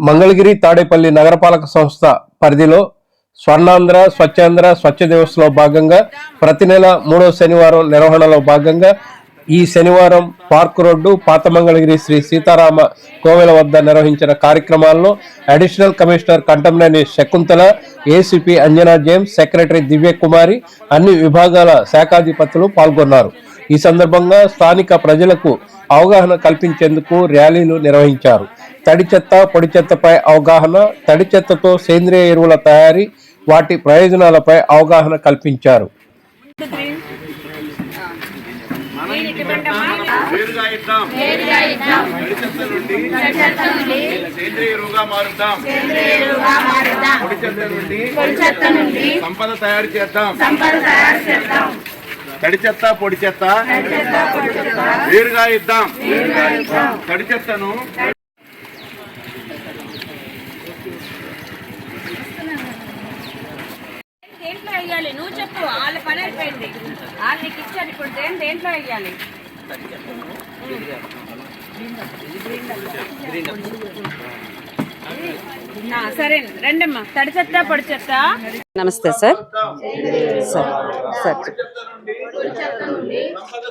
మంగళగిరి తాడేపల్లి నగరపాలక సంస్థ పరిధిలో స్వర్ణాంధ్ర స్వచ్ఛాంధ్ర స్వచ్ఛ దివస్లో భాగంగా ప్రతి నెల మూడో శనివారం నిర్వహణలో భాగంగా ఈ శనివారం పార్క్ రోడ్డు పాత మంగళగిరి శ్రీ సీతారామ కోవెల వద్ద నిర్వహించిన కార్యక్రమాల్లో additional commissioner Kantamneni Shakuntala ACP Anjana James secretary Divya Kumari అన్ని విభాగాల శాఖాధిపతులు పాల్గొన్నారు. ఈ సందర్భంగా స్థానిక ప్రజలకు అవగాహన కల్పించేందుకు ర్యాలీలు నిర్వహించారు. తడి చెత్త పొడి చెత్తపై అవగాహన తడి చెత్తతో సేంద్రియ ఎరువుల తయారీ వాటి ప్రయోజనాలపై అవగాహన కల్పించారు. సంపద తయారు చేద్దాం. తడి చెత్త పొడి చెత్త వేరుగా ఇద్దాం తడి చెత్తను దేంట్లో వేయాలి? నువ్వు చెప్పు వాళ్ళ పని అయిపోయింది. వాళ్ళు నీకు ఇచ్చారు ఇప్పుడు దేని దేంట్లో వేయాలి? సరే రండమ్మా. తడి చెత్త పొడి చెత్త. నమస్తే సార్. Sir sir. చెత్త నుండి సంపద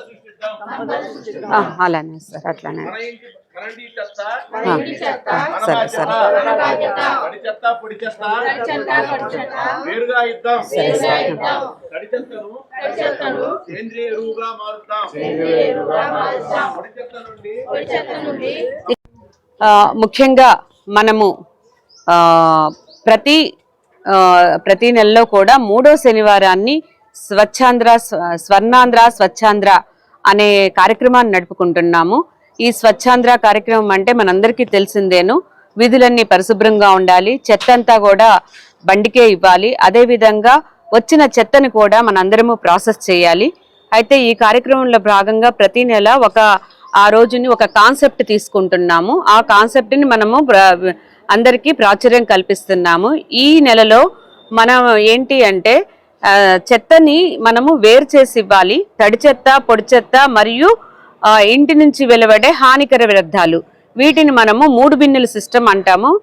సృష్టిద్దాం ఆ, అలానే సార్ అట్లానే సరే సరే. తడి చెత్త పొడి చెత్త వేరుగా ఇద్దాం. సరే సార్. తడి చెత్తను సేంద్రియ ఎరువుగా మారుద్దాం. పొడి చెత్త నుండి ఆ, ముఖ్యంగా మనము ప్రతి ప్రతి నెలలో కూడా మూడో శనివారాన్ని స్వచ్ఛాంధ్ర స్వర్ణాంధ్ర స్వచ్ఛాంధ్ర అనే కార్యక్రమాన్ని నడుపుకుంటున్నాము. ఈ స్వచ్ఛాంధ్ర కార్యక్రమం అంటే మనందరికీ తెలిసిందేను. వీధులన్నీ పరిశుభ్రంగా ఉండాలి. చెత్త అంతా కూడా బండికే ఇవ్వాలి. అదే విధంగా వచ్చిన చెత్తను కూడా మనందరము ప్రాసెస్ చేయాలి. అయితే ఈ కార్యక్రమంలో భాగంగా ప్రతి నెల ఒక ఆ రోజుని ఒక కాన్సెప్ట్ తీసుకుంటున్నాము. ఆ కాన్సెప్ట్ని మనము అందరికీ ప్రాచుర్యం కల్పిస్తున్నాము. ఈ నెలలో మనం ఏంటి అంటే చెత్తని మనము వేరు చేసి ఇవ్వాలి. తడి చెత్త పొడి చెత్త మరియు ఇంటి నుంచి వెలువడే హానికర వ్యర్థాలు. వీటిని మనము మూడు బిన్నుల సిస్టమ్ అంటాము.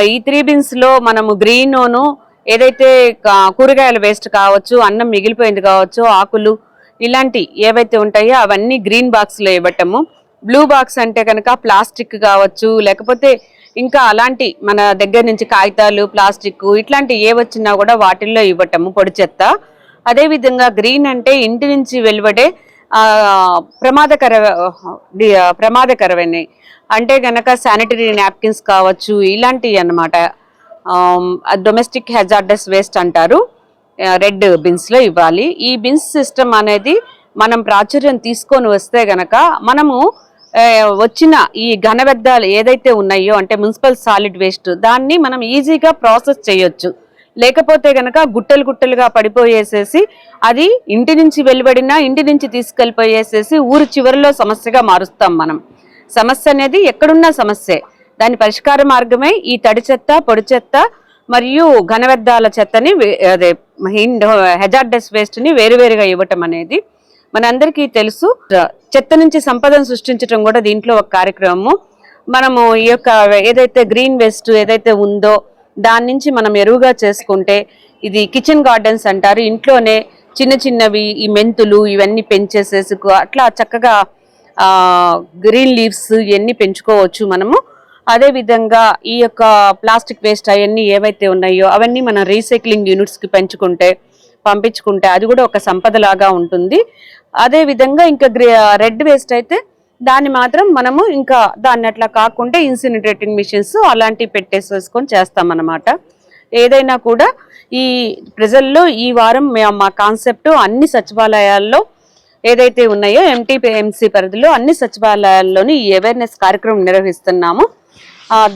ఈ త్రీ బిన్స్లో మనము గ్రీన్ ఏదైతే కా- కూరగాయల వేస్ట్ కావచ్చు అన్నం మిగిలిపోయింది కావచ్చు ఆకులు ఇలాంటి ఏవైతే ఉంటాయో అవన్నీ గ్రీన్ బాక్స్లో ఇవ్వటము. బ్లూ బాక్స్ అంటే కనుక ప్లాస్టిక్ కావచ్చు లేకపోతే ఇంకా అలాంటి మన దగ్గర నుంచి కాగితాలు ప్లాస్టిక్ ఇట్లాంటి ఏ వచ్చినా కూడా వాటిల్లో ఇవ్వటము పొడి చెత్త. అదేవిధంగా గ్రీన్ అంటే ఇంటి నుంచి వెలువడే ప్రమాదకర ప్రమాదకరమైనవి. అంటే గనక శానిటరీ నాప్కిన్స్ కావచ్చు ఇలాంటివి అన్నమాట. డొమెస్టిక్ హెజార్డస్ వేస్ట్ అంటారు. రెడ్ బిన్స్లో ఇవ్వాలి. ఈ బిన్స్ సిస్టమ్ అనేది మనం ప్రాచుర్యం తీసుకొని వస్తే గనక మనము వచ్చిన ఈ ఘన వ్యర్థాలు ఏదైతే ఉన్నాయో అంటే మున్సిపల్ సాలిడ్ వేస్ట్ దాన్ని మనం ఈజీగా ప్రాసెస్ చేయొచ్చు. లేకపోతే గనక గుట్టలు గుట్టలుగా పడిపోయేసేసి అది ఇంటి నుంచి వెలువడినా ఇంటి నుంచి తీసుకెళ్ళిపోయేసేసి ఊరు చివరిలో సమస్యగా మారుస్తాం మనం. సమస్య అనేది ఎక్కడున్నా సమస్యే. దాని పరిష్కార మార్గమే ఈ తడి చెత్త పొడి చెత్త మరియు ఘన వ్యర్థాల చెత్తని అదే హెజార్డస్ వేస్ట్ని వేరువేరుగా ఇవ్వటం అనేది మనందరికీ తెలుసు. చెత్త నుంచి సంపదను సృష్టించడం కూడా దీంట్లో ఒక కార్యక్రమము. మనము ఈ యొక్క ఏదైతే గ్రీన్ వేస్ట్ ఏదైతే ఉందో దాని నుంచి మనం ఎరువుగా చేసుకుంటే ఇది కిచెన్ గార్డెన్స్ అంటారు. ఇంట్లోనే చిన్న చిన్నవి ఈ మెంతులు ఇవన్నీ పెంచేసేసి అట్లా చక్కగా గ్రీన్ లీవ్స్ ఇవన్నీ పెంచుకోవచ్చు మనము. అదే విధంగా ఈ యొక్క ప్లాస్టిక్ వేస్ట్ అవన్నీ ఏవైతే ఉన్నాయో అవన్నీ మనం రీసైక్లింగ్ యూనిట్స్కి పెంచుకుంటే పంపించుకుంటే అది కూడా ఒక సంపద లాగా ఉంటుంది. అదే విధంగా ఇంకా రెడ్ వేస్ట్ అయితే దాన్ని మాత్రం మనము ఇంకా దాన్ని అట్లా కాకుండా ఇన్సినరేటింగ్ మిషన్స్ అలాంటివి పెట్టేసేసుకొని చేస్తామన్నమాట. ఏదైనా కూడా ఈ ప్రజల్లో ఈ వారం మా కాన్సెప్ట్ అన్ని సచివాలయాల్లో ఏదైతే ఉన్నాయో ఎంటీపీఎంసీ పరిధిలో అన్ని సచివాలయాల్లోని ఈ అవేర్నెస్ కార్యక్రమం నిర్వహిస్తున్నాము.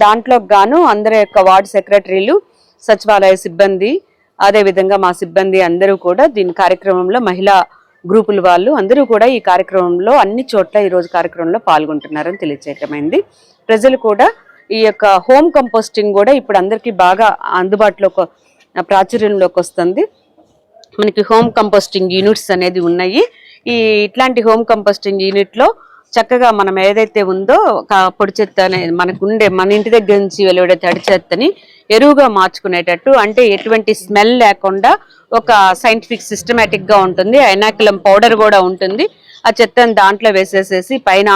దాంట్లోకి గాను అందరి యొక్క వార్డు సెక్రటరీలు సచివాలయ సిబ్బంది అదే విధంగా మా సిబ్బంది అందరూ కూడా దీని కార్యక్రమంలో మహిళా గ్రూపుల వాళ్ళు అందరూ కూడా ఈ కార్యక్రమంలో అన్ని చోట్ల ఈరోజు కార్యక్రమంలో పాల్గొంటున్నారని తెలియచేయటమైంది. ప్రజలు కూడా ఈ యొక్క హోమ్ కంపోస్టింగ్ కూడా ఇప్పుడు అందరికీ బాగా అందుబాటులోకి ప్రాచుర్యంలోకి వస్తుంది. మనకి హోమ్ కంపోస్టింగ్ యూనిట్స్ అనేది ఉన్నాయి. ఈ ఇట్లాంటి హోమ్ కంపోస్టింగ్ యూనిట్లో చక్కగా మనం ఏదైతే ఉందో పొడి చెత్త అనేది మనకు ఉండే మన ఇంటి దగ్గర నుంచి వెలువడే తడి చెత్తని ఎరువుగా మార్చుకునేటట్టు అంటే ఎటువంటి స్మెల్ లేకుండా ఒక సైంటిఫిక్ సిస్టమేటిక్గా ఉంటుంది ఐనాకులం పౌడర్ కూడా ఉంటుంది. ఆ చెత్తని దాంట్లో వేసేసేసి పైన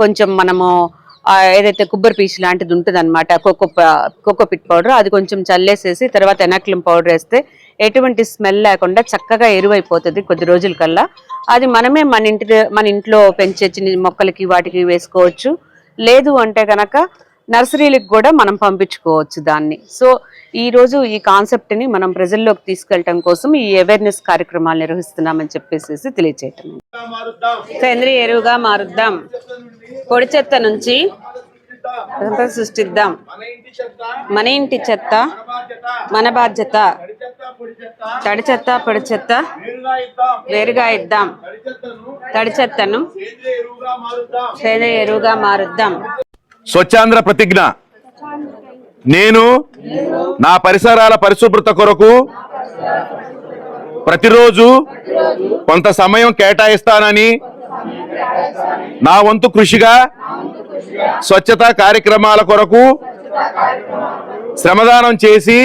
కొంచెం మనము ఏదైతే కొబ్బరి పీచు లాంటిది ఉంటుంది అనమాట కోకో కోకో పిట్ పౌడర్ అది కొంచెం చల్లేసేసి తర్వాత ఎనాకులం పౌడర్ వేస్తే ఎటువంటి స్మెల్ లేకుండా చక్కగా ఎరువైపోతుంది కొద్ది రోజుల కల్లా. అది మనమే మన ఇంటి మన ఇంట్లో పెంచే చిన్న మొక్కలకి వాటికి వేసుకోవచ్చు. లేదు అంటే కనుక నర్సరీలకు కూడా మనం పంపించుకోవచ్చు దాన్ని. సో ఈ రోజు ఈ కాన్సెప్ట్ని మనం ప్రజల్లోకి తీసుకెళ్ళటం కోసం ఈ అవేర్నెస్ కార్యక్రమాలు నిర్వహిస్తున్నామని చెప్పేసి తెలియచేయటం. మారుద్దాం. సేంద్రియ ఎరువుగా మారుద్దాం. పొడి చెత్త నుంచి సృష్టిద్దాం. సృష్టిద్దాం. మన ఇంటి చెత్త మన బాధ్యత. తడి చెత్త పొడి చెత్త వేరుగా ఇద్దాం. తడి చెత్తను ఎరువుగా సేంద్రియ ఎరువుగా మారుద్దాం. స్వచ్ఛాంధ్ర ప్రతిజ్ఞ. నేను నా పరిసరాల పరిశుభ్రత కొరకు ప్రతిరోజు కొంత సమయం కేటాయిస్తానని నా వంతు కృషిగా స్వచ్ఛతా కార్యక్రమాల కొరకు శ్రమదానం చేసి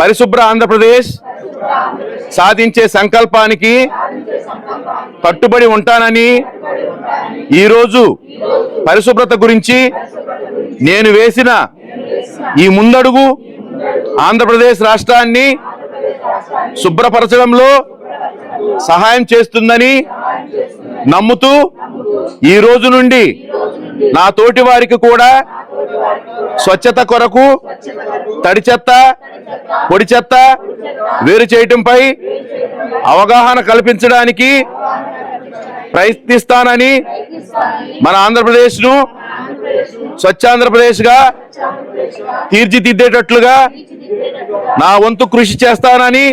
పరిశుభ్ర ఆంధ్రప్రదేశ్ సాధించే సంకల్పానికి కట్టుబడి ఉంటానని ఈరోజు పరిశుభ్రత గురించి నేను వేసిన ఈ ముందడుగు ఆంధ్రప్రదేశ్ రాష్ట్రాన్ని శుభ్రపరచడంలో సహాయం చేస్తుందని నమ్ముతూ ఈ రోజు నుండి నా తోటి వారికి కూడా స్వచ్ఛత కొరకు తడి చెత్త పొడి చెత్త వేరు చేయటంపై అవగాహన కల్పించడానికి ప్రయత్నిస్తానని మన ఆంధ్రప్రదేశ్ను స్వచ్ఛాంధ్రప్రదేశ్గా తీర్చిదిద్దేటట్లుగా నా వంతు కృషి చేస్తానని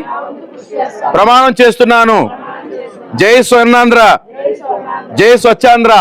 ప్రమాణం చేస్తున్నాను. జై స్వర్ణాంధ్ర. జై స్వచ్ఛాంధ్ర.